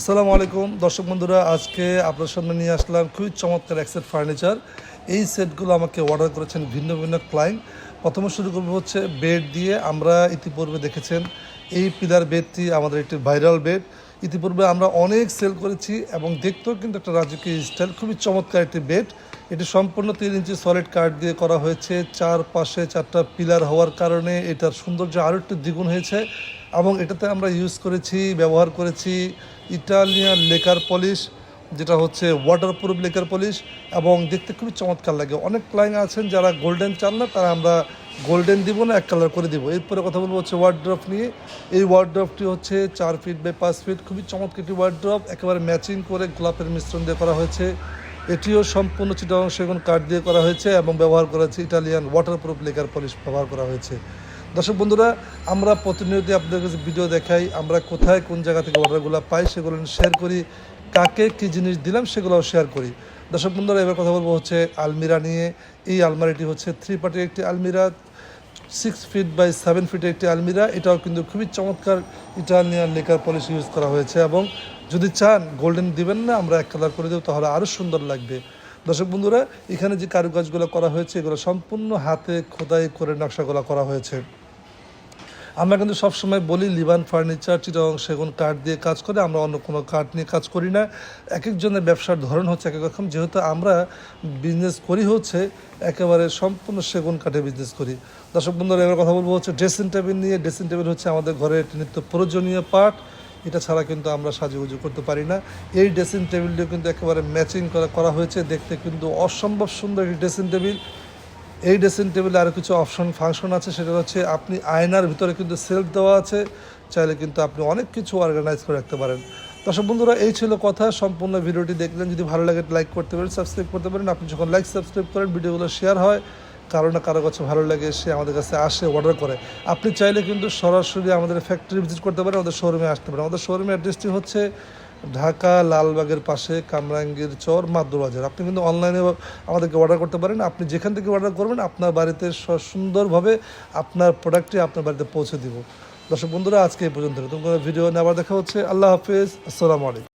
আসসালামু আলাইকুম। দর্শক বন্ধুরা, আজকে আপনার সামনে নিয়ে আসলাম খুবই চমৎকার এক সেট ফার্নিচার এই সেটগুলো আমাকে অর্ডার করেছেন ভিন্ন ভিন্ন ক্লায়েন্ট প্রথমে শুরু করব হচ্ছে বেড দিয়ে। আমরা ইতিপূর্বে দেখেছেন এই পিলার বেডটি আমাদের একটি ভাইরাল বেড ইতিপূর্বে আমরা অনেক সেল করেছি এবং দেখতেও কিন্তু একটা রাজকীয় স্টাইল খুবই চমৎকার একটি বেড এটি সম্পূর্ণ তিন ইঞ্চি সলিড কাঠ দিয়ে করা হয়েছে। চার পাশে চারটা পিলার হওয়ার কারণে এটার সৌন্দর্য আরও একটু দ্বিগুণ হয়েছে এবং এটাতে আমরা ইউজ করেছি, ব্যবহার করেছি ইটালিয়ান লেকার পলিশ যেটা হচ্ছে ওয়াটারপ্রুফ লেকার পলিশ এবং দেখতে খুবই চমৎকার লাগে। অনেক ক্লায়েন্ট আছেন যারা গোল্ডেন চান না, তারা আমরা গোল্ডেন দিব না, এক কালার করে দিব। এরপরে কথা বলব হচ্ছে ওয়ার্ড্রপ নিয়ে। এই ওয়ার্ড্রপটি হচ্ছে চার ফিট বাই পাঁচ ফিট খুবই চমৎকার একটি ওয়ার্ড্রপ একেবারে ম্যাচিং করে গোলাপের মিশ্রণ দিয়ে করা হয়েছে। এটিও সম্পূর্ণ চিটাং সেগুন কাঠ দিয়ে করা হয়েছে এবং ব্যবহার করা হয়েছে ইটালিয়ান ওয়াটারপ্রুফ লেকার পলিশ ব্যবহার করা হয়েছে। দর্শক বন্ধুরা, আমরা প্রতিনিয়ত আপনাদের কাছে ভিডিও দেখাই, আমরা কোথায় কোন জায়গা থেকে অর্ডারগুলো পাই সেগুলো শেয়ার করি। কাকে কী জিনিস দিলাম সেগুলোও শেয়ার করি। দর্শক বন্ধুরা, এবার কথা বলব হচ্ছে আলমিরা নিয়ে। এই আলমারিটি হচ্ছে থ্রি পার্টির একটি আলমিরা সিক্স ফিট বাই সেভেন ফিটের একটি আলমিরা। এটাও কিন্তু খুবই চমৎকার ইটালিয়ান লেকার পলিশ ইউজ করা হয়েছে এবং যদি চান গোল্ডেন দিবেন না, আমরা এক কালার করে দেবো, তাহলে আরও সুন্দর লাগবে। দর্শক বন্ধুরা, এখানে যে কারুকাজগুলো করা হয়েছে, এগুলো সম্পূর্ণ হাতে খোদাই করে নকশাগুলো করা হয়েছে। আমরা কিন্তু সবসময় বলি, লিবান ফার্নিচার চিটং সেগুন কাঠ দিয়ে কাজ করে, আমরা অন্য কোনো কাঠ নিয়ে কাজ করি না। এক একজনের ব্যবসার ধরন হচ্ছে এক এক রকম। যেহেতু আমরা বিজনেস করি হচ্ছে একেবারে সম্পূর্ণ সেগুন কাঠে বিজনেস করি। দর্শক বন্ধুরা, এবার কথা বলব হচ্ছে ড্রেসিং টেবিল নিয়ে। ড্রেসিং টেবিল হচ্ছে আমাদের ঘরের একটি নিত্য প্রয়োজনীয় পার্ট এটা ছাড়া কিন্তু আমরা সাজুগুজু করতে পারি না। এই ড্রেসিং টেবিলটিও কিন্তু একেবারে ম্যাচিং করা করা হয়েছে। দেখতে কিন্তু অসম্ভব সুন্দর একটি ড্রেসিং টেবিল এই ড্রেসিং টেবিলে আরও কিছু অপশন ফাংশন আছে, সেটা হচ্ছে আপনি আয়নার ভিতরে কিন্তু সেলফ দেওয়া আছে, চাইলে কিন্তু আপনি অনেক কিছু অর্গানাইজ করে রাখতে পারেন। দর্শক বন্ধুরা, এই ছিল কথা, সম্পূর্ণ ভিডিওটি দেখলেন, যদি ভালো লাগে লাইক করতে পারেন সাবস্ক্রাইব করতে পারেন। আপনি যখন লাইক সাবস্ক্রাইব করেন, ভিডিওগুলো শেয়ার হয়, কারও না কারও কাছে ভালো লাগে, সে আমাদের কাছে আসে অর্ডার করে। আপনি চাইলে কিন্তু সরাসরি আমাদের ফ্যাক্টরি ভিজিট করতে পারেন, আমাদের শোরুমে আসতে পারেন। আমাদের শোরুমের অ্যাড্রেসটি হচ্ছে ঢাকা লালবাগের পাশে কামরাঙ্গীর চর মাদ্রবাজার আপনি কিন্তু অনলাইনে আমাদেরকে অর্ডার করতে পারেন। আপনি যেখান থেকে অর্ডার করবেন, আপনার বাড়িতে সুন্দরভাবে আপনার প্রোডাক্টটি আপনার বাড়িতে পৌঁছে দিব। দর্শক বন্ধুরা, আজকে এই পর্যন্ত তোমার ভিডিও আবার দেখা হচ্ছে। আল্লাহ হাফিজ। আসসালামু আলাইকুম।